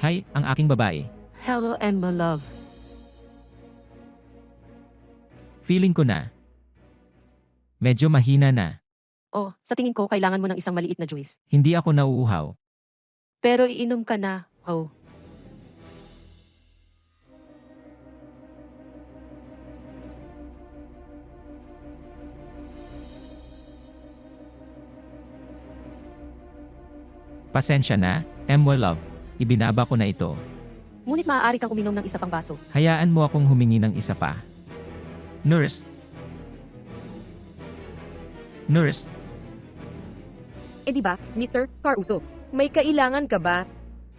Hi, ang aking babae. Hello, Emma love. Feeling ko na. Medyo mahina na. Oh, sa tingin ko kailangan mo ng isang maliit na juice. Hindi ako nauuhaw. Pero iinom ka na. Oh. Pasensya na, Emwa Love. Ibinaba ko na ito. Ngunit maaari kang uminom ng isa pang baso. Hayaan mo akong humingi ng isa pa. Nurse. Nurse, Eh di ba, Mr. Caruso, may kailangan ka ba?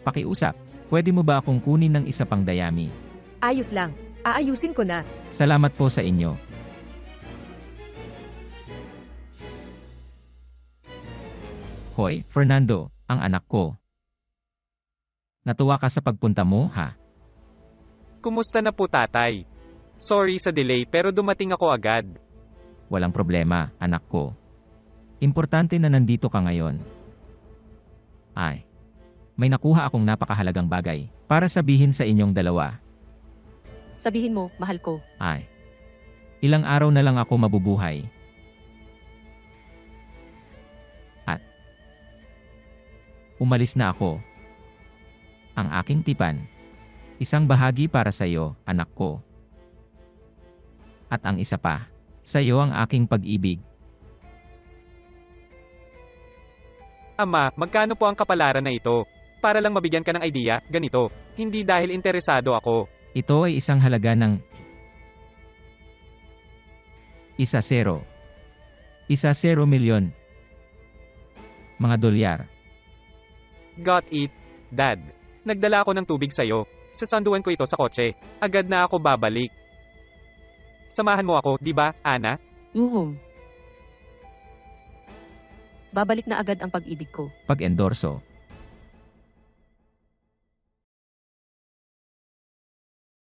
pakiusap. Pwede mo ba akong kunin ng isa pang dayami? Ayos lang. Aayusin ko na. Salamat po sa inyo. Hoy, Fernando, ang anak ko. Natuwa ka sa pagpunta mo, ha? Kumusta na po tatay? Sorry sa delay pero dumating ako agad. Walang problema, anak ko. Importante na nandito ka ngayon. Ay, may nakuha akong napakahalagang bagay para sabihin sa inyong dalawa. Sabihin mo, mahal ko. Ay, ilang araw na lang ako mabubuhay. At, umalis na ako. Ang aking tipan, isang bahagi para sa iyo, anak ko. At ang isa pa, sa iyo ang aking pag-ibig. Ama, magkano po ang kapalaran na ito? Para lang mabigyan ka ng idea, ganito. Hindi dahil interesado ako. Ito ay isang halaga ng isa zero. Isa zero milyon. Mga dolyar. Got it, Dad. Nagdala ako ng tubig sa'yo. Sasanduan ko ito sa kotse. Agad na ako babalik. Samahan mo ako, di ba, Ana? Uhum. Babalik na agad ang pag-ibig ko. Pag-endorso.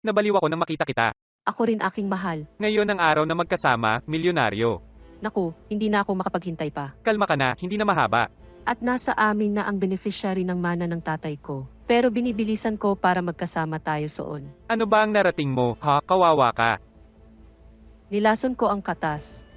Nabaliw ako nang makita kita. Ako rin aking mahal. Ngayon ang araw na magkasama, milyonaryo. Naku, hindi na ako makapaghintay pa. Kalma ka na, hindi na mahaba. At nasa amin na ang beneficiary ng mana ng tatay ko. Pero binibilisan ko para magkasama tayo soon. Ano ba ang narating mo, ha? Kawawa ka. Nilason ko ang katas.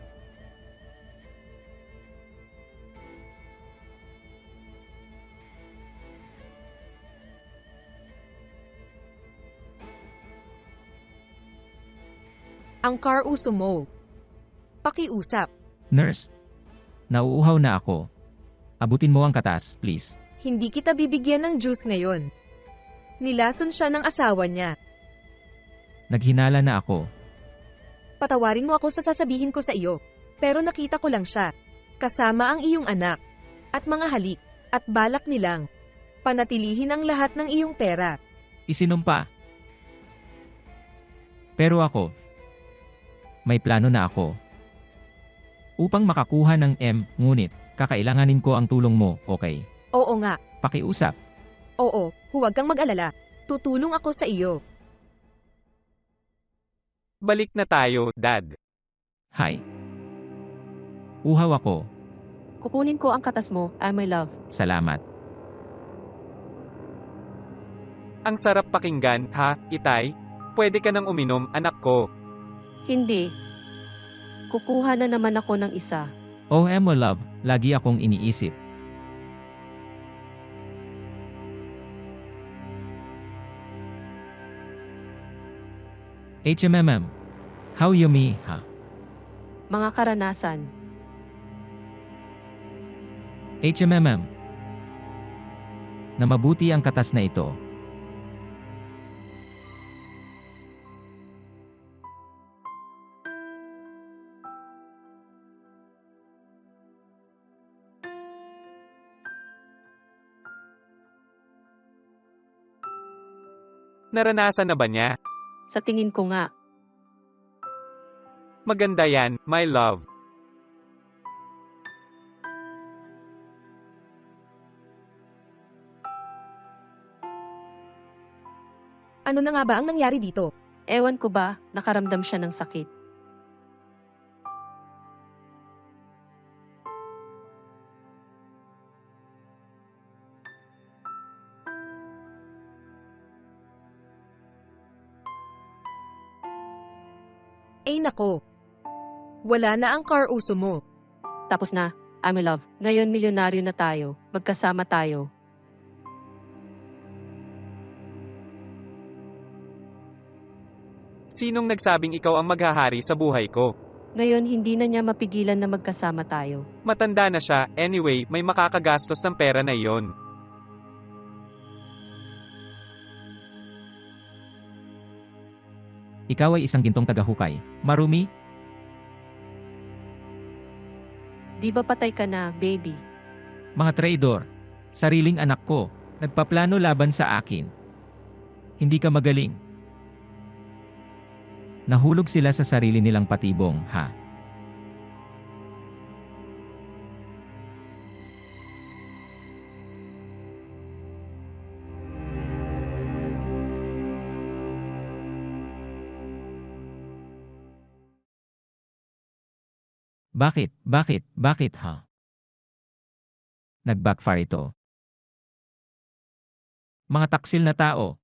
Ang Caruso mo. Pakiusap. Nurse. Nauuhaw na ako. Abutin mo ang katas, please. Hindi kita bibigyan ng juice ngayon. Nilason siya ng asawa niya. Naghinala na ako. Patawarin mo ako sa sasabihin ko sa iyo. Pero nakita ko lang siya. Kasama ang iyong anak. At mga halik. At balak nilang. Panatilihin ang lahat ng iyong pera. Isinumpa. Pero ako, may plano na ako. Upang makakuha ng M, ngunit, kakailanganin ko ang tulong mo, okay? Oo nga. Pakiusap. Oo, huwag kang mag-alala. Tutulong ako sa iyo. Balik na tayo, Dad. Hi. Uhaw ako. Kukunin ko ang katas mo, I my love. Salamat. Ang sarap pakinggan, ha, Itay? Pwede ka nang uminom, anak ko. Hindi. Kukuha na naman ako ng isa. Oh, Emo Love, lagi akong iniisip. HMMM. How you me, ha? Mga karanasan. HMMM. Na mabuti ang katas na ito. Naranasan na ba niya? Sa tingin ko nga, Maganda yan, my love. Ano na nga ba ang nangyari dito? ewan ko ba, nakaramdam siya ng sakit. Ay nako. Wala na ang car uso mo. Tapos na, I'm in love. Ngayon milyonaryo na tayo. Magkasama tayo. Sinong nagsabing ikaw ang maghahari sa buhay ko? Ngayon hindi na niya mapigilan na magkasama tayo. Matanda na siya, anyway, may makakagastos ng pera na iyon. Ikaw ay isang gintong tagahukay. Marumi, Di ba patay ka na, baby? mga traidor. Sariling anak ko, nagpaplano laban sa akin. Hindi ka magaling. Nahulog sila sa sarili nilang patibong, ha? Bakit, bakit, bakit ha? Nag-backfire ito. Mga taksil na tao.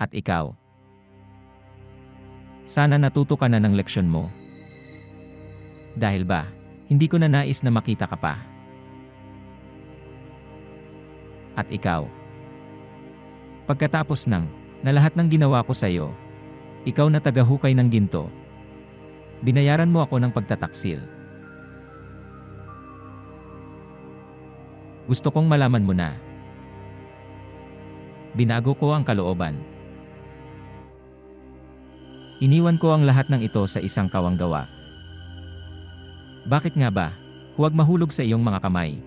At ikaw. Sana natuto ka na ng leksyon mo. Dahil ba, hindi ko na nais na makita ka pa. At ikaw. Pagkatapos ng, na lahat ng ginawa ko sa iyo, ikaw na tagahukay ng ginto. Binayaran mo ako ng pagtataksil. Gusto kong malaman mo na. Binago ko ang kalooban. Iniwan ko ang lahat ng ito sa isang kawanggawa. Bakit nga ba? Huwag mahulog sa iyong mga kamay.